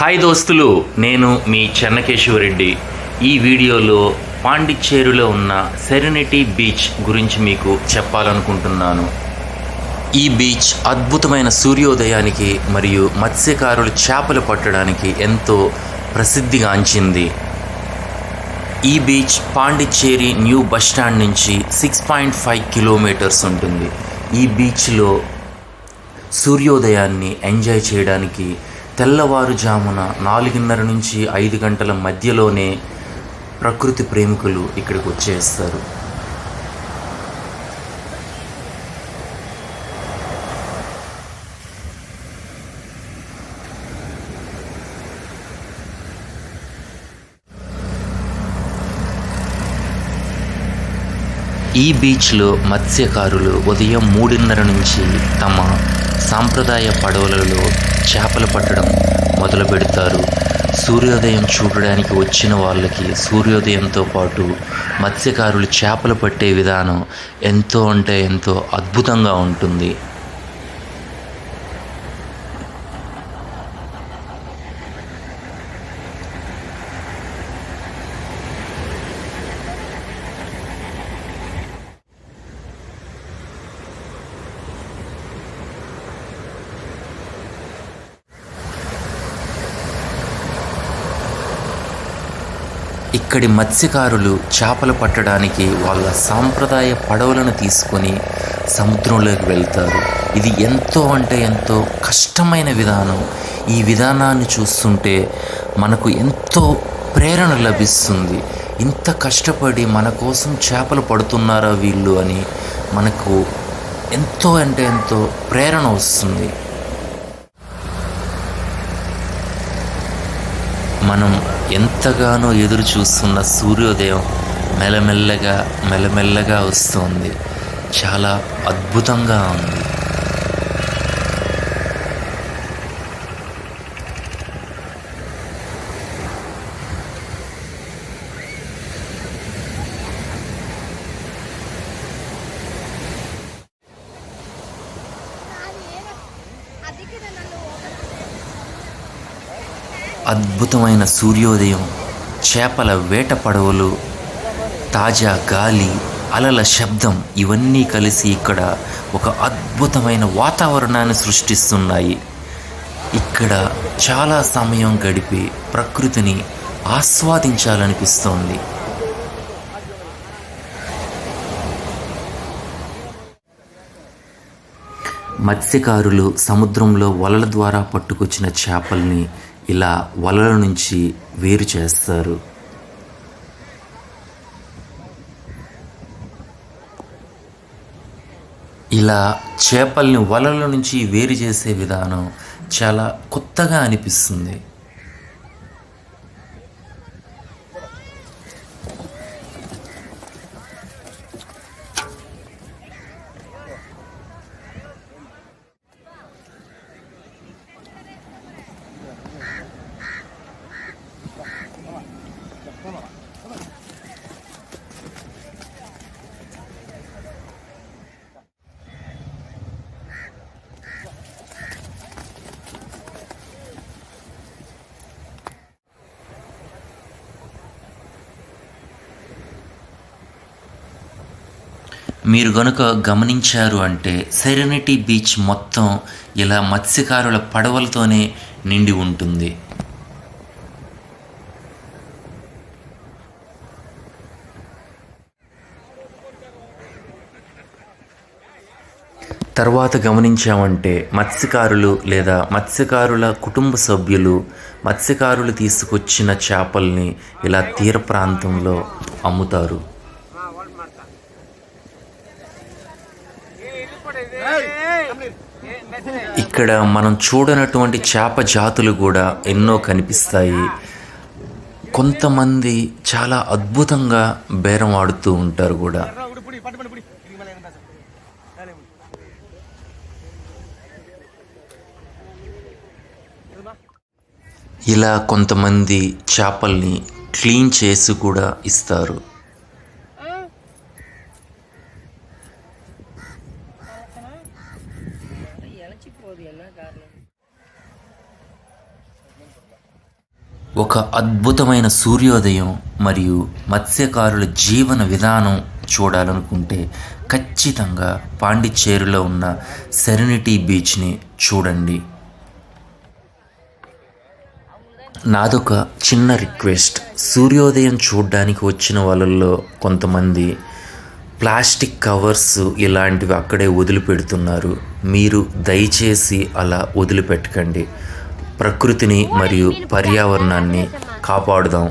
Hi దోస్తులు నేను మీ చెన్నకేశవరెడ్డి. ఈ వీడియోలో పాండిచ్చేరిలో ఉన్న సెరెనిటీ బీచ్ గురించి మీకు చెప్పాలనుకుంటున్నాను. ఈ బీచ్ అద్భుతమైన సూర్యోదయానికి మరియు మత్స్యకారులు చేపలు పట్టడానికి ఎంతో ప్రసిద్ధిగాంచింది ఈ beach Pondicherry new bus stand నుంచి సిక్స్ పాయింట్ ఫైవ్ కిలోమీటర్స్ ఉంటుంది. ఈ బీచ్లో సూర్యోదయాన్ని ఎంజాయ్ చేయడానికి తెల్లవారుజామున నాలుగున్నర నుంచి ఐదు గంటల మధ్యలోనే ప్రకృతి ప్రేమికులు ఇక్కడికి వచ్చేస్తారు. ఈ బీచ్లో మత్స్యకారులు ఉదయం మూడున్నర నుంచి తమ సాంప్రదాయ పడవలలో చేపలు పట్టడం మొదలు పెడతారు. సూర్యోదయం చూడడానికి వచ్చిన వాళ్ళకి సూర్యోదయంతో పాటు మత్స్యకారులు చేపలు పట్టే విధానం ఎంతో అంటే ఎంతో అద్భుతంగా ఉంటుంది. ఇక్కడి మత్స్యకారులు చేపలు పట్టడానికి వాళ్ళ సాంప్రదాయ పడవలను తీసుకొని సముద్రంలోకి వెళ్తారు. ఇది ఎంతో అంటే ఎంతో కష్టమైన విధానం. ఈ విధానాన్ని చూస్తుంటే మనకు ఎంతో ప్రేరణ లభిస్తుంది. ఇంత కష్టపడి మన కోసం చేపలు పడుతున్నారా వీళ్ళు అని మనకు ఎంతో అంటే ఎంతో ప్రేరణ వస్తుంది. మనం ఎంతగానో ఎదురు చూస్తున్న సూర్యోదయం మెల్లమెల్లగా మెల్లమెల్లగా వస్తుంది. చాలా అద్భుతంగా ఉంది. అద్భుతమైన సూర్యోదయం చేపల వేట పడవలు తాజా గాలి అలల శబ్దం ఇవన్నీ కలిసి ఇక్కడ ఒక అద్భుతమైన వాతావరణాన్ని సృష్టిస్తున్నాయి. ఇక్కడ చాలా సమయం గడిపి ప్రకృతిని ఆస్వాదించాలనిపిస్తోంది. మత్స్యకారులు సముద్రంలో వలల ద్వారా పట్టుకొచ్చిన చేపల్ని ఇలా వలల నుంచి వేరు చేస్తారు. ఇలా చేపల్ని వలల నుంచి వేరు చేసే విధానం చాలా కొత్తగా అనిపిస్తుంది. మీరు గనుక గమనించారు అంటే సెరెనిటీ బీచ్ మొత్తం ఇలా మత్స్యకారుల పడవలతోనే నిండి ఉంటుంది. తర్వాత గమనించామంటే మత్స్యకారులు లేదా మత్స్యకారుల కుటుంబ సభ్యులు మత్స్యకారులు తీసుకొచ్చిన చేపల్ని ఇలా తీర ప్రాంతంలో అమ్ముతారు. ఇక్కడ మనం చూడనటువంటి చేప జాతులు కూడా ఎన్నో కనిపిస్తాయి. కొంతమంది చాలా అద్భుతంగా బేరం ఆడుతూ ఉంటారు కూడా. ఇలా కొంతమంది చేపల్ని క్లీన్ చేసి కూడా ఇస్తారు. இழைச்சி போகுது என்ன காரணம் ఒక అద్భుతమైన సూర్యోదయం మరియు మత్స్యకారుల జీవన విధానం చూడాలనుకుంటే ఖచ్చితంగా పాండిచ్చేరిలో ఉన్న సెరెనిటీ బీచ్ని చూడండి నాదొక చిన్న రిక్వెస్ట్ సూర్యోదయం చూడడానికి వచ్చిన వాళ్ళల్లో కొంతమంది ప్లాస్టిక్ కవర్స్ ఇలాంటివి అక్కడే వదిలిపెడుతున్నారు మీరు దయచేసి అలా వదిలిపెట్టకండి. ప్రకృతిని మరియు పర్యావరణాన్ని కాపాడుదాం.